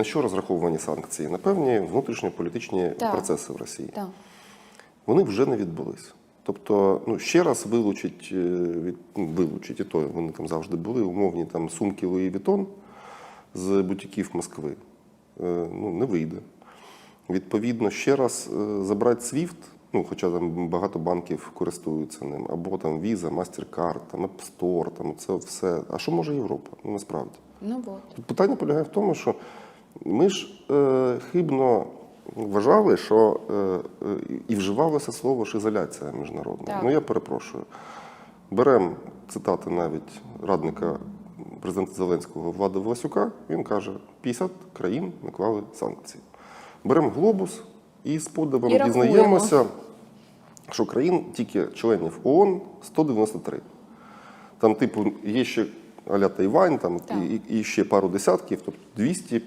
на що розраховані санкції? На певні внутрішньополітичні Так. процеси в Росії. Так. Вони вже не відбулись. Тобто, ну ще раз вилучить, е, від, ну, вилучить, і то вони там завжди були, умовні там сумки Луї Вітон з бутіків Москви. Е, Ну, не вийде. Відповідно, ще раз е, забрати SWIFT, ну, хоча там багато банків користуються ним, або там Visa, MasterCard, там App Store, там це все. А що може Європа? Ну насправді. Ну от. Тут питання полягає в тому, що ми ж е, хибно вважали, що е, і вживалося слово ж ізоляція міжнародна. Так. Ну я перепрошую. Беремо цитати навіть радника президента Зеленського Влада Власюка. Він каже: 50 країн наклали санкції. Беремо глобус і з подивом І дізнаємося, що країн тільки членів ООН 193. Там, типу, є ще аля Тайвань, там Так. і, і ще пару десятків, тобто 200